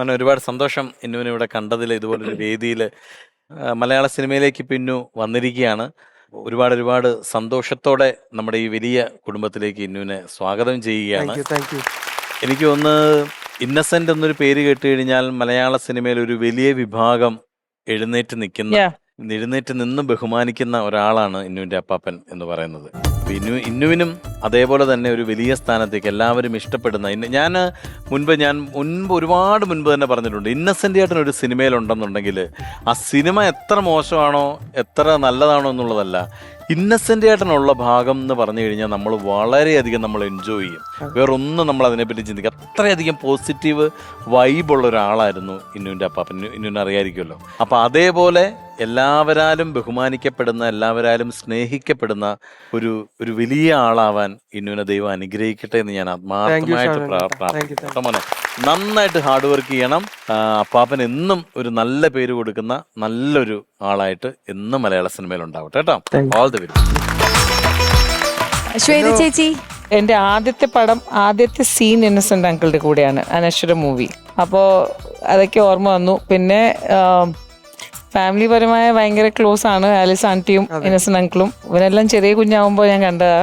അങ്ങനെ ഒരുപാട് സന്തോഷം ഇന്നുവിനെ ഇവിടെ കണ്ടതിൽ ഇതുപോലൊരു വേദിയിൽ മലയാള സിനിമയിലേക്ക് പിന്നു വന്നിരിക്കുകയാണ്. ഒരുപാട് ഒരുപാട് സന്തോഷത്തോടെ നമ്മുടെ ഈ വലിയ കുടുംബത്തിലേക്ക് ഇന്നുവിനെ സ്വാഗതം ചെയ്യുകയാണ്. എനിക്ക് ഒന്ന് ഇന്നസെന്റ് എന്നൊരു പേര് കേട്ട് കഴിഞ്ഞാൽ മലയാള സിനിമയിൽ ഒരു വലിയ വിഭാഗം എഴുന്നേറ്റ് നിൽക്കുന്ന. എഴുന്നേറ്റ് നിന്ന് ബഹുമാനിക്കുന്ന ഒരാളാണ് ഇന്നുവിന്റെ അപ്പാപ്പൻ എന്ന് പറയുന്നത്. ഇന്നു ഇന്നുവിനും അതേപോലെ തന്നെ ഒരു വലിയ സ്ഥാനത്തേക്ക് എല്ലാവരും ഇഷ്ടപ്പെടുന്ന ഇന്ന് ഞാൻ മുൻപ് ഞാൻ മുൻപ് ഒരുപാട് മുൻപ് തന്നെ പറഞ്ഞിട്ടുണ്ട്. ഇന്നസെന്റ് ആയിട്ടൊരു ഒരു സിനിമയിലുണ്ടെന്നുണ്ടെങ്കിൽ ആ സിനിമ എത്ര മോശമാണോ എത്ര നല്ലതാണോ എന്നുള്ളതല്ല. ഇന്നസെന്റ് ആയിട്ടുള്ള ഭാഗം എന്ന് പറഞ്ഞു കഴിഞ്ഞാൽ നമ്മൾ വളരെയധികം നമ്മൾ എൻജോയ് ചെയ്യും. വേറൊന്നും നമ്മൾ അതിനെപ്പറ്റി ചിന്തിക്കുക അത്രയധികം പോസിറ്റീവ് വൈബുള്ള ഒരാളായിരുന്നു ഇന്നുവിന്റെ അപ്പ ഇന്നു- ഇന്നുവിനെ അറിയായിരിക്കുമല്ലോ. അപ്പം അതേപോലെ എല്ലാവരാലും ബഹുമാനിക്കപ്പെടുന്ന എല്ലാവരാലും സ്നേഹിക്കപ്പെടുന്ന ഒരു ഒരു വലിയ ആളാവാൻ ഇന്നുവിനെ ദൈവം അനുഗ്രഹിക്കട്ടെ എന്ന് ഞാൻ ആത്മാർത്ഥമായിട്ട് പ്രാർത്ഥിക്കുന്നു. മോനെ നന്നായിട്ട് ഹാർഡ് വർക്ക് ചെയ്യണം. അപ്പാപ്പൻ എന്നും ഒരു നല്ല പേര് കൊടുക്കുന്ന നല്ലൊരു ആളായിട്ട് എന്നും മലയാള സിനിമയിൽ ഉണ്ടാവട്ടെ കേട്ടോ. ഓൾ ദി വെരി ശ്വേത ചേച്ചി. എന്റെ ആദ്യത്തെ പടം ആദ്യത്തെ സീൻ ഇന്നസെന്റ് അങ്കിളുടെ കൂടെയാണ് അനശ്വര മൂവി അപ്പോൾ അതൊക്കെ ഓർമ്മ വന്നു. പിന്നെ ഫാമിലി പരമായ ഭയങ്കര ക്ലോസ് ആണ് ആലിസ് ആന്റിയും ഇനസൻ അങ്കിളും. ഇവരെല്ലാം ചെറിയ കുഞ്ഞാവുമ്പോൾ ഞാൻ കണ്ടതാ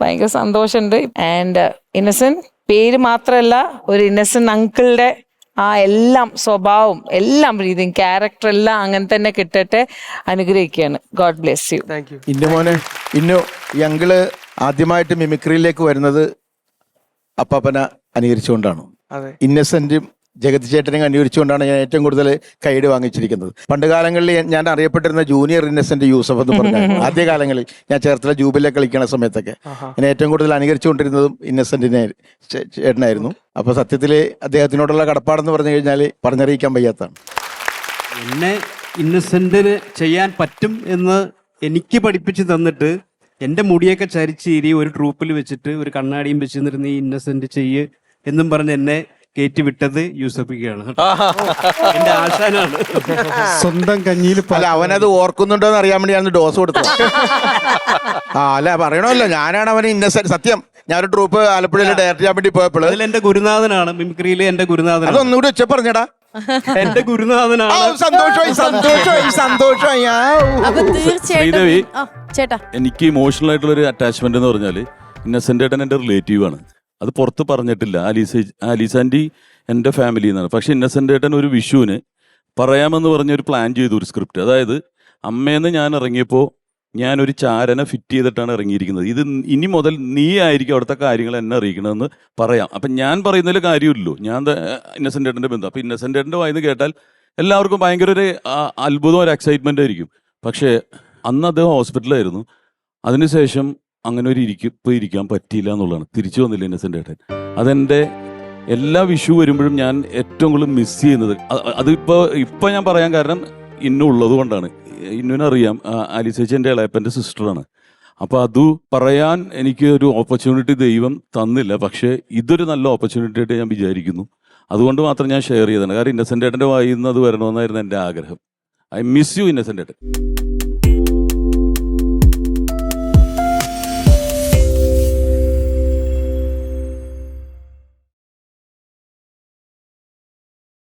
ഭയങ്കര സന്തോഷമുണ്ട് ആൻഡ് ഇന്നസൻ പേര് മാത്രമല്ല ഒരു ഇന്നസൻ അങ്കിളുടെ ആ എല്ലാം സ്വഭാവം എല്ലാം രീതിയും ക്യാരക്ടർ എല്ലാം അങ്ങനെ തന്നെ കിട്ടട്ടെ അനുഗ്രഹിക്കുകയാണ്. ഗോഡ് ബ്ലെസ് യു ഇന്നു മോനെ ഇന്നു ഈ അങ്കിൾ ആദ്യമായിട്ട് മിമിക്രിയിലേക്ക് വരുന്നത് അപ്പാപ്പന അനുകരിച്ചുകൊണ്ടാണ്. അതെ. ഇന്നസെന്റും ജഗതി ചേട്ടനെ അനുകരിച്ചുകൊണ്ടാണ് ഞാൻ ഏറ്റവും കൂടുതൽ കൈയ്യടി വാങ്ങിച്ചിരിക്കുന്നത്. പണ്ട് കാലങ്ങളിൽ ഞാൻ അറിയപ്പെട്ടിരുന്ന ജൂനിയർ ഇന്നസെന്റ് യൂസഫ് എന്ന് പറഞ്ഞു ആദ്യ കാലങ്ങളിൽ ഞാൻ ചേർത്തല ജൂബിലെ കളിക്കുന്ന സമയത്തൊക്കെ. ഞാൻ ഏറ്റവും കൂടുതൽ അനുകരിച്ചുകൊണ്ടിരുന്നതും ഇന്നസെന്റിനെ ചേട്ടനായിരുന്നു. അപ്പൊ സത്യത്തിൽ അദ്ദേഹത്തിനോടുള്ള കടപ്പാടെന്ന് പറഞ്ഞു കഴിഞ്ഞാൽ പറഞ്ഞറിയിക്കാൻ വയ്യാത്തതാണ്. എന്നെ ഇന്നസെന്റിന് ചെയ്യാൻ പറ്റും എന്ന് എനിക്ക് പഠിപ്പിച്ചു തന്നിട്ട് എന്റെ മുടിയൊക്കെ ചരിച്ചീരി ഒരു ട്രൂപ്പിൽ വെച്ചിട്ട് ഒരു കണ്ണാടിയും വെച്ച് നിന്നിരുന്ന ഈ ഇന്നസെന്റ് ചെയ്യ് എന്നും പറഞ്ഞ് എന്നെ കയറ്റി വിട്ടത് യൂസഫിക്കാണ് എന്റെ ആശാനാണ്. സ്വന്തം കഞ്ഞിയിൽ അല്ല അവനത് ഓർക്കുന്നുണ്ടോ എന്ന് അറിയാൻ വേണ്ടി ഞാൻ ഡോസ് കൊടുത്തത് ആ അല്ല പറയണമല്ലോ. ഞാനാണ് അവന് ഇന്നസെന്റ് സത്യം. ഞാൻ ഒരു ട്രൂപ്പ് ആലപ്പുഴയിൽ ഡയറക്റ്റ് ചെയ്യാൻ വേണ്ടി പോയപ്പോൾ അതിൽ എന്റെ ഗുരുനാഥനാണ്. മിമിക്രിയിലെ എന്റെ ഗുരുനാഥൻ അതൊന്നുകൂടി ഉച്ച പറഞ്ഞടാ. എന്റെ ഗുരുനാഥനാണ്. സന്തോഷമായി സന്തോഷമായി ശ്രീദേവി. ചേട്ടാ. എനിക്ക് ഇമോഷണൽ ആയിട്ടുള്ള ഒരു അറ്റാച്ച്മെന്റ് എന്ന് പറഞ്ഞാൽ ഇന്നസെന്റ് ഏട്ടൻ എന്റെ റിലേറ്റീവ് ആണ്. അത് പുറത്ത് പറഞ്ഞിട്ടില്ല. ആലീസ ആലീസ് എന്റെ ഫാമിലി എന്നാണ് പക്ഷെ ഇന്നസെന്റ് ഏട്ടൻ ഒരു വിഷുവിന് പറയാമെന്ന് പറഞ്ഞ ഒരു പ്ലാൻ ചെയ്തു ഒരു സ്ക്രിപ്റ്റ് അതായത് അമ്മയെന്ന് ഞാൻ ഇറങ്ങിയപ്പോൾ ഞാനൊരു ചാരനെ ഫിറ്റ് ചെയ്തിട്ടാണ് ഇറങ്ങിയിരിക്കുന്നത്. ഇത് ഇനി മുതൽ നീ ആയിരിക്കും അവിടുത്തെ കാര്യങ്ങൾ എന്നെ അറിയിക്കണമെന്ന് പറയാം. അപ്പം ഞാൻ പറയുന്നതിൽ കാര്യമില്ലല്ലോ. ഞാൻ ഇന്നസെന്റ് ഏട്ടന്റെ ബന്ധം. അപ്പം ഇന്നസെന്റ് ഏട്ടന്റെ വായിന്ന് കേട്ടാൽ എല്ലാവർക്കും ഭയങ്കര ഒരു അത്ഭുതം ഒരു എക്സൈറ്റ്മെന്റ് ആയിരിക്കും. പക്ഷേ അന്ന് അദ്ദേഹം ഹോസ്പിറ്റലായിരുന്നു അതിനുശേഷം അങ്ങനെ ഒരു ഇരിക്കും ഇപ്പോൾ ഇരിക്കാൻ പറ്റിയില്ല എന്നുള്ളതാണ്. തിരിച്ചു വന്നില്ല ഇന്നസെന്റ് ഏട്ടൻ. അതെന്റെ എല്ലാ വിഷു വരുമ്പോഴും ഞാൻ ഏറ്റവും കൂടുതൽ മിസ് ചെയ്യുന്നത്. അതിപ്പോൾ അതിപ്പോ ഇപ്പൊ ഞാൻ പറയാൻ കാരണം ഇന്നു ഉള്ളത് കൊണ്ടാണ്. ഇന്നുവിനറിയാം ആലിസേച്ചി എന്റെ ഇളയപ്പന്റെ സിസ്റ്ററാണ് അപ്പോൾ അത് പറയാൻ എനിക്ക് ഒരു ഓപ്പർച്യൂണിറ്റി ദൈവം തന്നില്ല. പക്ഷേ ഇതൊരു നല്ല ഓപ്പർച്യൂണിറ്റി ആയിട്ട് ഞാൻ വിചാരിക്കുന്നു. അതുകൊണ്ട് മാത്രം ഞാൻ ഷെയർ ചെയ്തതാണ്. കാരണം ഇന്നസെന്റ് ഏട്ടന്റെ വായിൽ നിന്ന് അത് വരണമെന്നായിരുന്നു എന്റെ ആഗ്രഹം. ഐ മിസ് യു ഇന്നസെന്റ് ഏട്ടൻ.